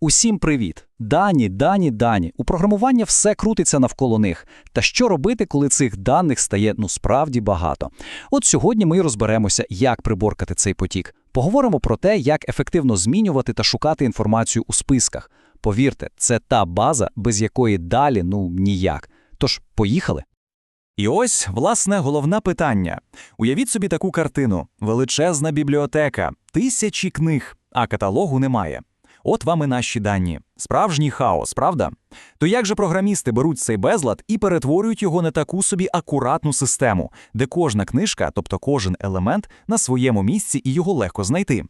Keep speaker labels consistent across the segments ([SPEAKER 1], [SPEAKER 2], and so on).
[SPEAKER 1] Усім привіт! Дані, дані, дані. У програмування все крутиться навколо них. Та що робити, коли цих даних стає ну справді багато? От сьогодні ми розберемося, як приборкати цей потік. Поговоримо про те, як ефективно змінювати та шукати інформацію у списках. Повірте, це та база, без якої далі ну ніяк. Тож, поїхали.
[SPEAKER 2] І ось, власне, головне питання. Уявіть собі таку картину: величезна бібліотека, тисячі книг, а каталогу немає. От вам і наші дані. Справжній хаос, правда? То як же програмісти беруть цей безлад і перетворюють його на таку собі акуратну систему, де кожна книжка, тобто кожен елемент, на своєму місці і його легко знайти?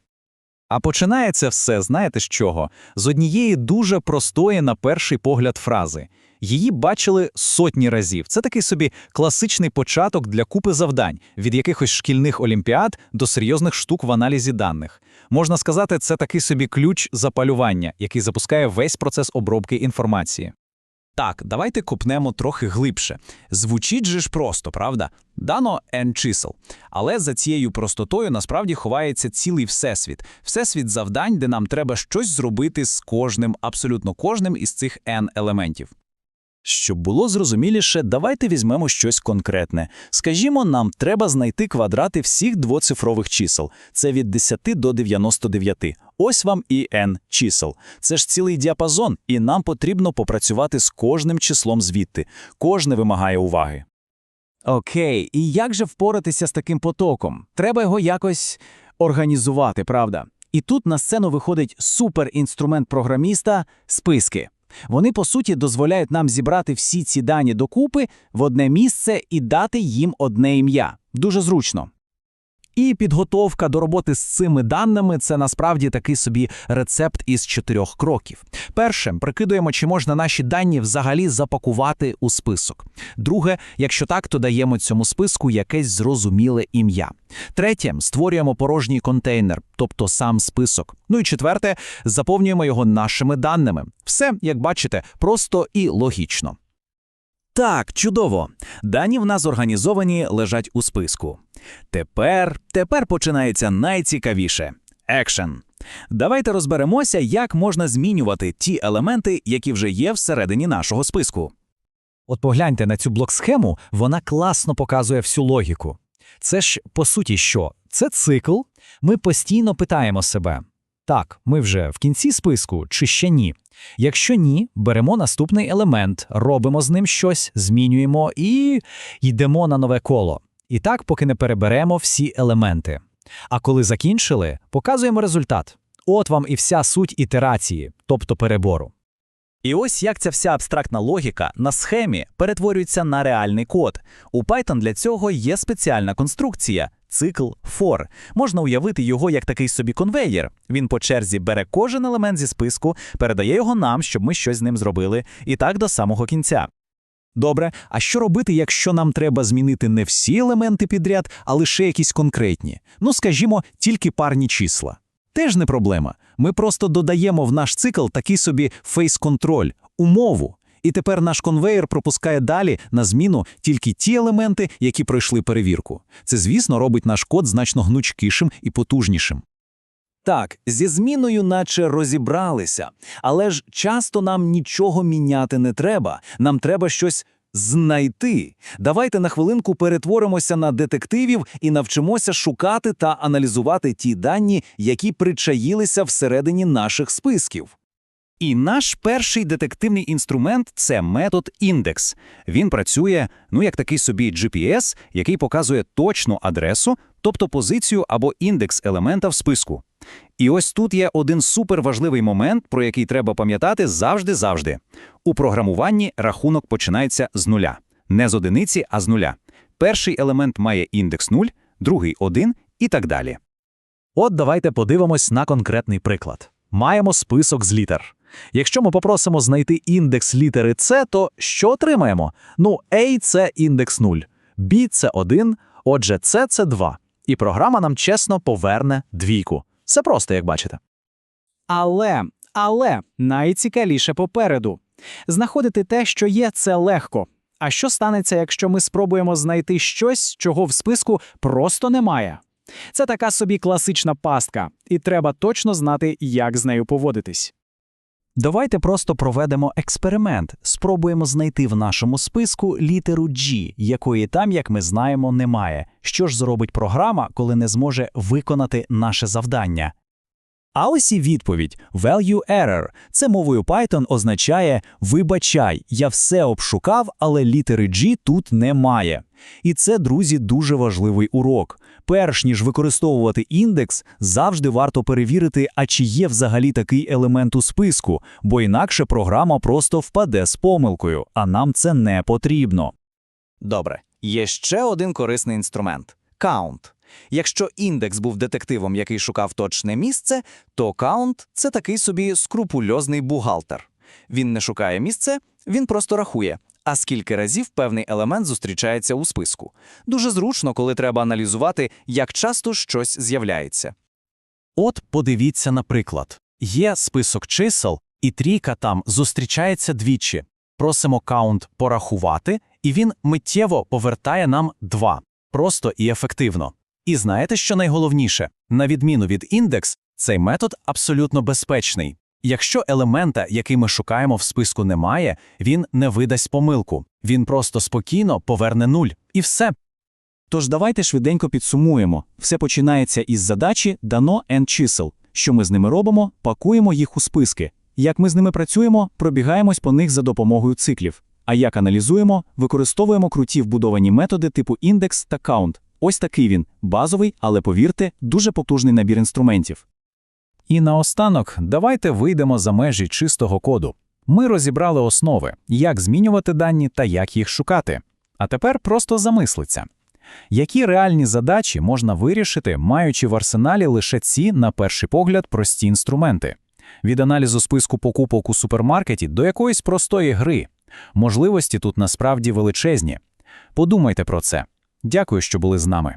[SPEAKER 3] А починається все, знаєте з чого? З однієї дуже простої, на перший погляд, фрази. Її бачили сотні разів. Це такий собі класичний початок для купи завдань, від якихось шкільних олімпіад до серйозних штук в аналізі даних. Можна сказати, це такий собі ключ запалювання, який запускає весь процес обробки інформації. Так, давайте копнемо трохи глибше. Звучить же ж просто, правда? Дано n чисел. Але за цією простотою насправді ховається цілий всесвіт. Всесвіт завдань, де нам треба щось зробити з кожним, абсолютно кожним із цих n елементів. Щоб було зрозуміліше, давайте візьмемо щось конкретне. Скажімо, нам треба знайти квадрати всіх двоцифрових чисел. Це від 10 до 99. Ось вам і n чисел. Це ж цілий діапазон, і нам потрібно попрацювати з кожним числом звідти. Кожне вимагає уваги.
[SPEAKER 4] Окей, і як же впоратися з таким потоком? Треба його якось організувати, правда? І тут на сцену виходить суперінструмент програміста списки. Вони, по суті, дозволяють нам зібрати всі ці дані докупи в одне місце і дати їм одне ім'я. Дуже зручно. І підготовка до роботи з цими даними це насправді такий собі рецепт із чотирьох кроків. Перше, прикидуємо, чи можна наші дані взагалі запакувати у список. Друге, якщо так, то даємо цьому списку якесь зрозуміле ім'я. Третє, створюємо порожній контейнер, тобто сам список. Ну і четверте, заповнюємо його нашими даними. Все, як бачите, просто і логічно. Так, чудово. Дані в нас організовані, лежать у списку. Тепер, тепер починається найцікавіше екшен. Давайте розберемося, як можна змінювати ті елементи, які вже є всередині нашого списку.
[SPEAKER 3] От погляньте на цю блок-схему, вона класно показує всю логіку. Це ж, по суті, що? Це цикл. Ми постійно питаємо себе: так, ми вже в кінці списку чи ще ні? Якщо ні, беремо наступний елемент, робимо з ним щось, змінюємо і йдемо на нове коло. І так, поки не переберемо всі елементи. А коли закінчили, показуємо результат. От вам і вся суть ітерації, тобто перебору.
[SPEAKER 4] І ось як ця вся абстрактна логіка на схемі перетворюється на реальний код. У Python для цього є спеціальна конструкція цикл for. Можна уявити його як такий собі конвеєр. Він по черзі бере кожен елемент зі списку, передає його нам, щоб ми щось з ним зробили, і так до самого кінця. Добре, а що робити, якщо нам треба змінити не всі елементи підряд, а лише якісь конкретні? Ну, скажімо, тільки парні числа. Теж не проблема. Ми просто додаємо в наш цикл такий собі фейс-контроль, умову. І тепер наш конвейер пропускає далі на зміну тільки ті елементи, які пройшли перевірку. Це, звісно, робить наш код значно гнучкішим і потужнішим. Так, зі зміною наче розібралися, але ж часто нам нічого міняти не треба. Нам треба щось знайти. Давайте на хвилинку перетворимося на детективів і навчимося шукати та аналізувати ті дані, які причаїлися всередині наших списків. І наш перший детективний інструмент це метод індекс. Він працює, ну як такий собі GPS, який показує точну адресу, тобто позицію або індекс елемента в списку. І ось тут є один суперважливий момент, про який треба пам'ятати завжди-завжди. У програмуванні рахунок починається з нуля. Не з одиниці, а з нуля. Перший елемент має індекс 0, другий 1 і так далі.
[SPEAKER 3] От давайте подивимось на конкретний приклад. Маємо список з літер. Якщо ми попросимо знайти індекс літери С, то що отримаємо? Ну, A – це індекс 0, B – це 1, отже, C – це 2. І програма нам чесно поверне двійку. Все просто, як бачите.
[SPEAKER 4] Але, але найцікавіше попереду. Знаходити те, що є, це легко. А що станеться, якщо ми спробуємо знайти щось, чого в списку просто немає? Це така собі класична пастка, і треба точно знати, як з нею поводитись.
[SPEAKER 3] Давайте просто проведемо експеримент, спробуємо знайти в нашому списку літеру G, якої там, як ми знаємо, немає. Що ж зробить програма, коли не зможе виконати наше завдання? А ось і відповідь value error. Це мовою Python означає «вибачай, я все обшукав, але літери G тут немає». І це, друзі, дуже важливий урок. Перш ніж використовувати індекс, завжди варто перевірити, а чи є взагалі такий елемент у списку, бо інакше програма просто впаде з помилкою, а нам це не потрібно.
[SPEAKER 2] Добре, є ще один корисний інструмент – count. Якщо індекс був детективом, який шукав точне місце, то count – це такий собі скрупульозний бухгалтер. Він не шукає місце, він просто рахує, а скільки разів певний елемент зустрічається у списку. Дуже зручно, коли треба аналізувати, як часто щось з'являється.
[SPEAKER 3] От подивіться, наприклад, є список чисел, і трійка там зустрічається двічі. Просимо каунт порахувати, і він миттєво повертає нам 2. Просто і ефективно. І знаєте, що найголовніше? На відміну від індекс, цей метод абсолютно безпечний. Якщо елемента, який ми шукаємо в списку, немає, він не видасть помилку. Він просто спокійно поверне нуль. І все. Тож давайте швиденько підсумуємо. Все починається із задачі «дано n чисел». Що ми з ними робимо? Пакуємо їх у списки. Як ми з ними працюємо, пробігаємось по них за допомогою циклів. А як аналізуємо, використовуємо круті вбудовані методи типу індекс та count. Ось такий він, базовий, але повірте, дуже потужний набір інструментів.
[SPEAKER 4] І наостанок, давайте вийдемо за межі чистого коду. Ми розібрали основи, як змінювати дані та як їх шукати. А тепер просто замислиться. Які реальні задачі можна вирішити, маючи в арсеналі лише ці, на перший погляд, прості інструменти? Від аналізу списку покупок у супермаркеті до якоїсь простої гри. Можливості тут насправді величезні. Подумайте про це. Дякую, що були з нами.